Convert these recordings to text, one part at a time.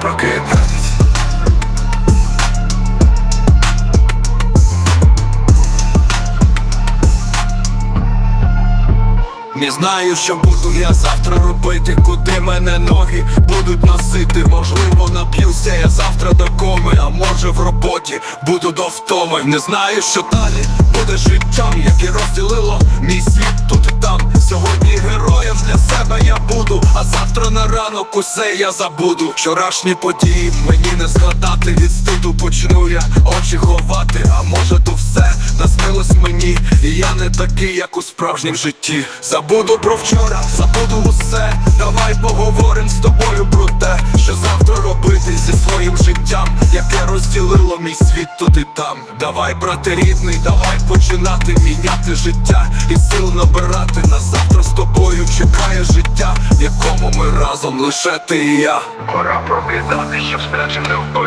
прокидатись Не знаю, що буду я завтра робити, куди мене ноги будуть носити. Можливо, нап'юся я завтра до коми, а може в роботі буду до втоми. Не знаю, що далі буде життям, яке розділило мій світ тут і там. Сьогодні героєм для себе ранок усе я забуду. Вчорашні події мені не згадати від стиду почну я очі ховати, а може то все наснилось мені, і я не такий, як у справжнім житті. Забуду про вчора, забуду усе. Життям, яке розділило мій світ туди там. Давай, брате рідний, давай починати міняти життя і сил набирати на завтра з тобою чекає життя, в якому ми разом лише ти і я. Пора прокидати, щоб сплячим не.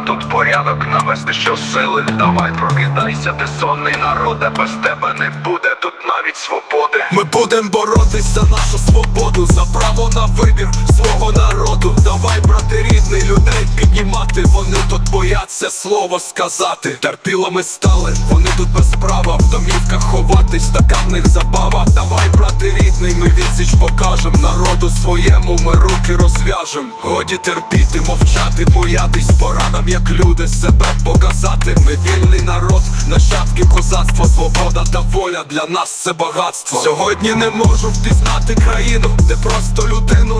Тут порядок навести щосили. Давай прокидайся, ти сонний народе, без тебе не буде тут навіть свободи. Ми будем боротися за нашу свободу, за право на вибір свого народу. Давай, брати рідний, людей піднімати. Вони тут бояться слово сказати. Терпілими стали, вони тут без права в домівках ховатись, така в них забава. Давай, брати ми відсіч покажем народу своєму, ми руки розв'яжем. Годі терпіти, мовчати, боятись, пора нам, як люди, себе показати. Ми вільний народ, нащадки козацтва, свобода та воля для нас це багатство. Сьогодні не можу впізнати країну, де просто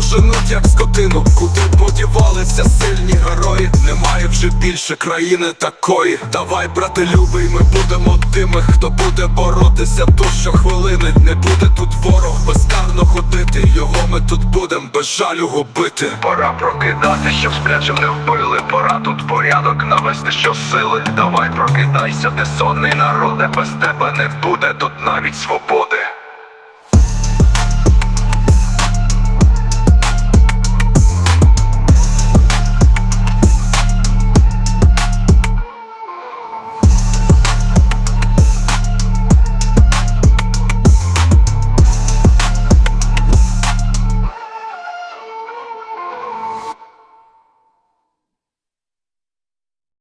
людину женуть, як скотину. Куди подівалися сильні герої? Немає вже більше країни такої. Давай, брате, любий, ми будемо тими, хто буде боротися до щохвилини. Не буде тут ворог безкарно ходити. Його ми тут будем без жалю губити. Пора прокидати, щоб сплячим не вбили. Пора тут порядок навести щосили. Давай прокидайся, ти сонний народе, без тебе не буде тут навіть свободи.